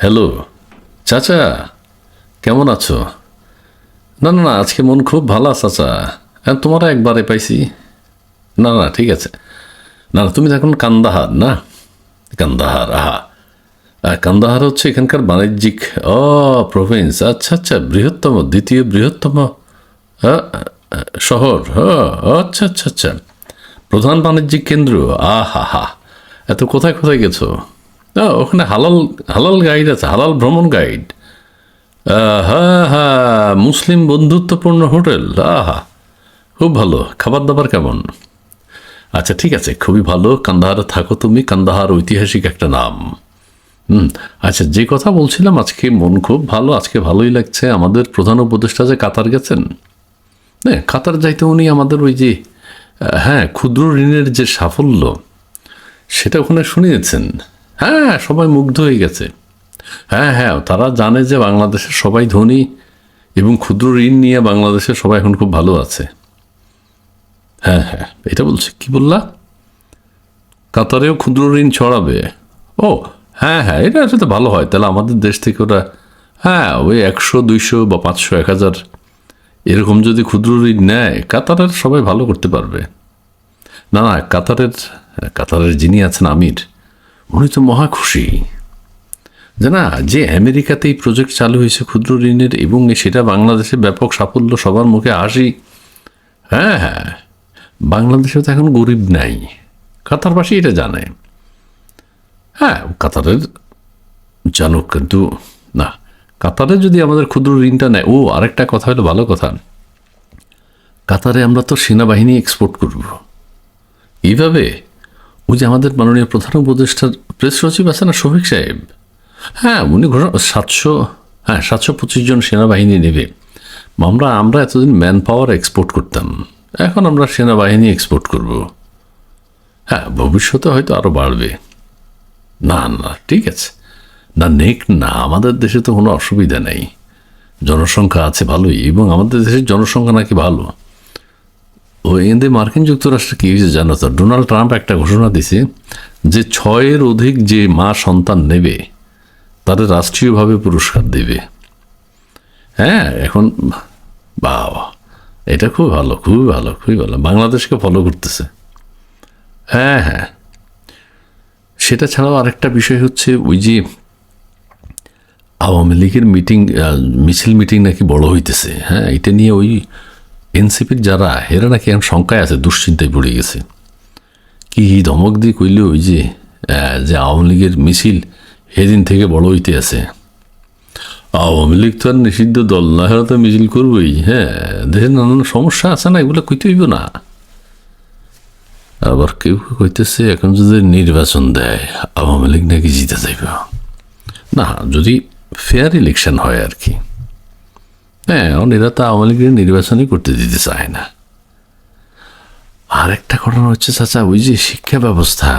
Hello, চাচা, কেমন আছো? না না না, আজকে মন খুব ভালো, চাচা। হ্যাঁ তোমারও একবারে পাইছি। না না, ঠিক আছে। না না, তুমি এখন কান্দাহার, না? কান্দাহার, আহা। কান্দাহার হচ্ছে এখানকার বাণিজ্যিক, ও প্রভিন্স আচ্ছা আচ্ছা বৃহত্তম, দ্বিতীয় বৃহত্তম শহর হ্যাঁ আচ্ছা আচ্ছা আচ্ছা। প্রধান বাণিজ্যিক কেন্দ্র, আহা, হা। এত কোথায় কোথায় গেছো? ও, ওখানে হালাল হালাল গাইড আছে হালাল ভ্রমণ গাইড হ্যাঁ হ্যাঁ মুসলিম বন্ধুত্বপূর্ণ হোটেল আহা খুব ভালো খাবার দাবার কেমন? আচ্ছা ঠিক আছে খুবই ভালো কান্দাহারে থাকো তুমি কান্দাহার ঐতিহাসিক একটা নাম। হুম আচ্ছা যে কথা বলছিলাম আজকে মন খুব ভালো আজকে ভালোই লাগছে। আমাদের প্রধান উপদেষ্টা যে কাতার গেছেন হ্যাঁ কাতার যাইতে উনি আমাদের ওই যে হ্যাঁ ক্ষুদ্র ঋণের যে সাফল্য সেটা ওখানে শুনিয়েছেন। হ্যাঁ সবাই মুগ্ধ হয়ে গেছে। হ্যাঁ হ্যাঁ তারা জানে যে বাংলাদেশের সবাই ধনী এবং ক্ষুদ্র ঋণ নিয়ে বাংলাদেশের সবাই এখন খুব ভালো আছে। হ্যাঁ হ্যাঁ এটা বলছি। কি বললা? কাতারেও ক্ষুদ্র ঋণ ছড়াবে। ও হ্যাঁ হ্যাঁ এটা আসলে ভালো হয়। তাহলে আমাদের দেশ থেকে ওরা হ্যাঁ ওই একশো, দুইশো বা পাঁচশো, এক হাজার এরকম যদি ক্ষুদ্র ঋণ নেয়, কাতারের সবাই ভালো করতে পারবে। না না, কাতারের কাতারের যিনি আছেন আমির উনি তো মহা খুশি। যে না যে আমেরিকাতে এই প্রজেক্ট চালু হয়েছে ক্ষুদ্র ঋণের এবং সেটা বাংলাদেশে ব্যাপক সাফল্য সবার মুখে আসি। হ্যাঁ হ্যাঁ বাংলাদেশে তো এখন গরিব নাই। কাতারবাসী এটা জানে। হ্যাঁ কাতারের জানুক কিন্তু, না, কাতারে যদি আমাদের ক্ষুদ্র ঋণটা নেয়, ও আরেকটা কথা হলো ভালো কথা। কাতারে আমরা তো সেনাবাহিনী এক্সপোর্ট করব। এইভাবে ওই যে আমাদের মাননীয় প্রধান উপদেষ্টার প্রেস সচিব আছে না, শফিক সাহেব? হ্যাঁ উনি ঘোষণা, সাতশো হ্যাঁ সাতশো পঁচিশ জন সেনাবাহিনী নেবে। আমরা আমরা এতদিন ম্যান পাওয়ার এক্সপোর্ট করতাম। এখন আমরা সেনাবাহিনী এক্সপোর্ট করব। হ্যাঁ ভবিষ্যতে হয়তো আরও বাড়বে। না না, ঠিক আছে। না, নেক না, আমাদের দেশে তো কোনো অসুবিধা নেই। জনসংখ্যা আছে ভালোই, এবং আমাদের দেশের জনসংখ্যা নাকি ভালো। এতে মার্কিন যুক্তরাষ্ট্র কি হয়েছে জানো তো? ডোনাল্ড ট্রাম্প একটা ঘোষণা দিছে যে ছয়ের অধিক যে মা সন্তান নেবে, তাদের রাষ্ট্রীয়ভাবে পুরস্কার দেবে। হ্যাঁ এখন বাবা, এটা খুব ভালো, খুবই ভালো খুবই ভালো। বাংলাদেশকে ফলো করতেছে। হ্যাঁ হ্যাঁ। সেটা ছাড়াও আরেকটা বিষয় হচ্ছে ওই যে আওয়ামী লীগের মিটিং মিছিল মিটিং নাকি বড় হইতেছে। হ্যাঁ এটা নিয়ে ওই এনসিপির যারা, এরা নাকি এখন শঙ্কায় আছে, দুশ্চিন্তায় পড়ে গেছে। কি ধমক দিয়ে কইল ওই যে যে আওয়ামী লীগের মিছিল সেদিন থেকে বড় হইতে আছে। আওয়ামী লীগ তো আর নিষিদ্ধ দল না হেরা তো মিছিল করবই হ্যাঁ দেশের নানান সমস্যা আছে না, এগুলো কইতে হইব না। আবার কেউ কইতেছে, এখন যদি নির্বাচন দেয়, আওয়ামী লীগ নাকি জিতে যাইব। না, যদি ফেয়ার ইলেকশন হয় আর কি। হ্যাঁ এরা তো আওয়ামী লীগের নির্বাচনই করতে দিতে চায় না। আর একটা ঘটনা হচ্ছে, চাচা, ওই যে শিক্ষা ব্যবস্থা।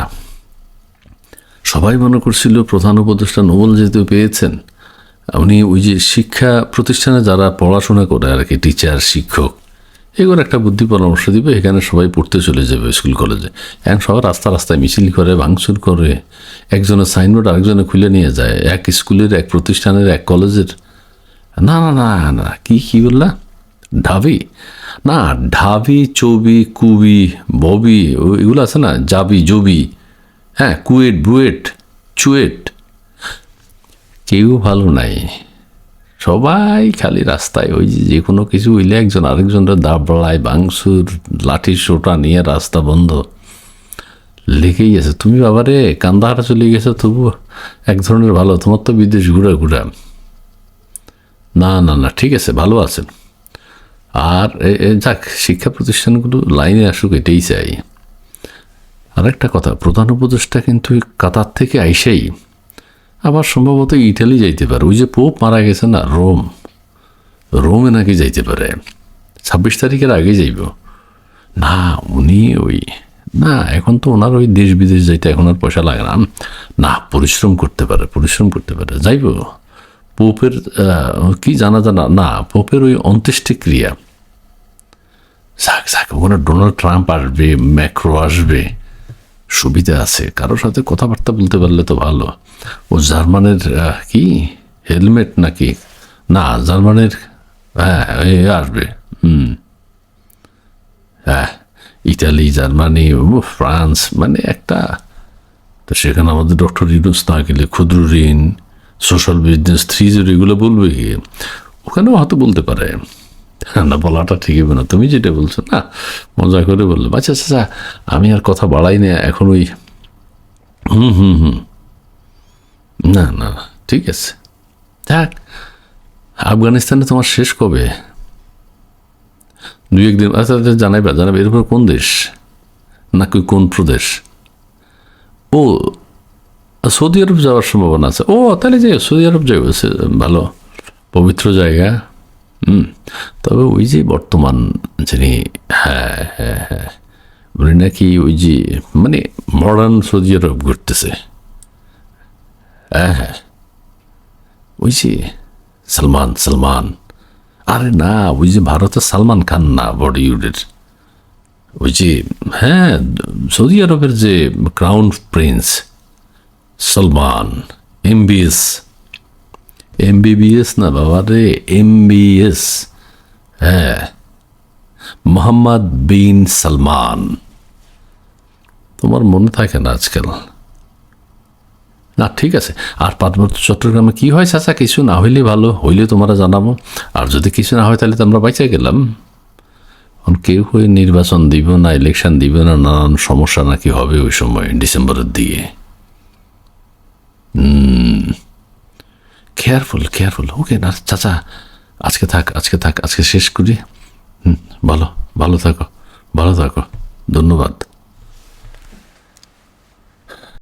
সবাই মনে করছিল প্রধান উপদেষ্টা নোবেল যেহেতু পেয়েছেন, উনি ওই যে শিক্ষা প্রতিষ্ঠানে যারা পড়াশোনা করে আর কি, টিচার, শিক্ষক, এগুলো একটা বুদ্ধি পরামর্শ দিবে, এখানে সবাই পড়তে চলে যাবে স্কুল, কলেজে। এখন সবাই রাস্তা রাস্তায় মিছিল করে, ভাঙচুর করে, একজনের সাইনবোর্ড আরেকজনে খুলে নিয়ে যায়, এক স্কুলের, এক প্রতিষ্ঠানের, এক কলেজের। না না না না, কি কি বললা? ঢাবি? না, ঢাবি, চবি, কুবি, ববি এগুলো আছে না, জাবি, জবি। হ্যাঁ কুয়েট, বুয়েট, চুয়েট। কেউ ভালো নাই। সবাই খালি রাস্তায়, ওই যে যে কোনো কিছু হইলে একজন আরেকজনের দাবড়ায়, বাংসুর, লাঠি সোটা নিয়ে রাস্তা বন্ধ। লেগেই আছে। তুমি বাবারে, কান্দাহারা চলে গেছো তবু এক ধরনের ভালো, তোমার তো বিদেশ ঘুরা ঘুরা। না না না, ঠিক আছে, ভালো আছেন। আর যাক, শিক্ষা প্রতিষ্ঠানগুলো লাইনে আসুক, এটাই চাই। আর একটা কথা, প্রধান উপদেষ্টা কিন্তু কাতার থেকে আইসাই। আবার সম্ভবত ইটালি যাইতে পারে। ওই যে পোপ মারা গেছে না, রোম। রোমে নাকি যাইতে পারে। ছাব্বিশ তারিখের আগে যাইব। না, উনি ওই, না, এখন তো ওনার ওই দেশ বিদেশ যাইতে এখন আর পয়সা লাগে না। না, পরিশ্রম করতে পারে, পরিশ্রম করতে পারে। যাইব। পোপের কি জানা জানা? না, পোপের ওই অন্ত্যেষ্টিক্রিয়া। যাক যাক, ওখানে ডোনাল্ড ট্রাম্প আসবে, ম্যাক্রো আসবে, সুবিধা আছে। কারোর সাথে কথাবার্তা বলতে পারলে তো ভালো। ও জার্মানের কি? হেলমেট নাকি? না, জার্মানের হ্যাঁ এ আসবে, হুম। হ্যাঁ ইটালি জার্মানি ফ্রান্স মানে একটা, তো সেখানে আমাদের ডক্টর ইউনুস না গেলে ক্ষুদ্র ঋণ সোশ্যাল বিজনেস থ্রি জিরো এগুলো বলবে কি? ওখানেও হয়তো বলতে পারে। না বলাটা ঠিক হবে না। তুমি যেটা বলছো না মজা করে বলল। আচ্ছা আচ্ছা আচ্ছা, আমি আর কথা বাড়াই না এখন ওই হুম হুম হুম। না না না, ঠিক আছে। থাক আফগানিস্তানে তোমার শেষ কবে? দুই একদিন আচ্ছা আচ্ছা, জানাইবা জানাবে এরপর কোন দেশ? নাকি কোন প্রদেশ? ও সৌদি আরব যাওয়ার সম্ভাবনা আছে। ও, তাহলে যে সৌদি আরব যাই ভালো, পবিত্র জায়গা। হুম, তবে ওই যে বর্তমান যিনি হ্যাঁ হ্যাঁ হ্যাঁ উনি নাকি ওই যে মানে মডার্ন সৌদি আরব ঘুরতেছে। হ্যাঁ হ্যাঁ ওই যে সালমান সালমান। আরে না, ওই যে ভারতের সালমান খান না, বলিউডের। ওই যে হ্যাঁ সৌদি আরবের যে crown prince Salman MBS MBBS না বাবা রে এমবিএস হ্যাঁ মোহাম্মদ বিন সালমান। তোমার মনে থাকে না আজকাল? না, ঠিক আছে। আর পার্বত্য চট্টগ্রামে কি হয় চাচা? কিছু না হইলে ভালো, হইলে তোমরা জানাব। আর যদি কিছু না হয়, তাহলে তো আমরা বাইচে গেলাম। কেউ হয়ে নির্বাচন দিব না ইলেকশন দিব না, নানান সমস্যা নাকি হবে ওই সময়, ডিসেম্বরের দিকে। কেয়ারফুল কেয়ারফুল ওকে না, চাচা, আজকে থাক আজকে থাক, আজকে শেষ করি। হুম, ভালো ভালো থাকো ভালো থাকো। ধন্যবাদ।